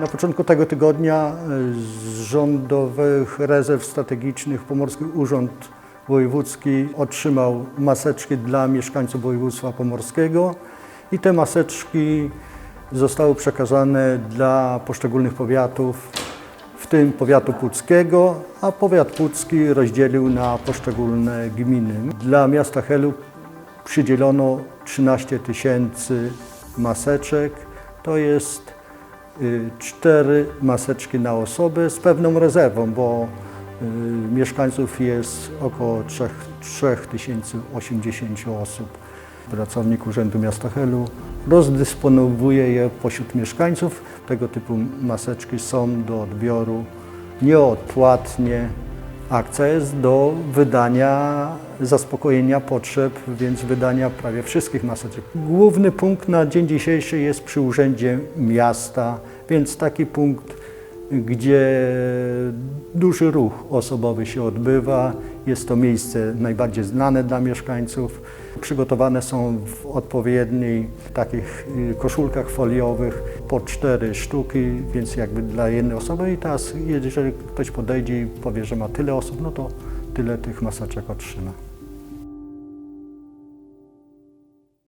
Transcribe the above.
Na początku tego tygodnia y, z Rządowych Rezerw Strategicznych Pomorski Urząd Wojewódzki otrzymał maseczki dla mieszkańców województwa pomorskiego i te maseczki zostały przekazane dla poszczególnych powiatów, w tym powiatu puckiego, a powiat pucki rozdzielił na poszczególne gminy. Dla miasta Helu przydzielono 13 tysięcy maseczek, to jest cztery maseczki na osobę z pewną rezerwą, bo y, mieszkańców jest około 3 3080 osób. Pracownik Urzędu Miasta Helu rozdysponowuje je pośród mieszkańców. Tego typu maseczki są do odbioru nieodpłatnie. Akcja jest do wydania, zaspokojenia potrzeb, więc wydania prawie wszystkich maseczek. Główny punkt na dzień dzisiejszy jest przy Urzędzie Miasta, więc taki punkt, gdzie duży ruch osobowy się odbywa. Jest to miejsce najbardziej znane dla mieszkańców. Przygotowane są w odpowiednich takich y, koszulkach foliowych po cztery sztuki, więc jakby dla jednej osoby. I teraz, jeżeli ktoś podejdzie i powie, że ma tyle osób, no to tyle tych maseczek otrzyma.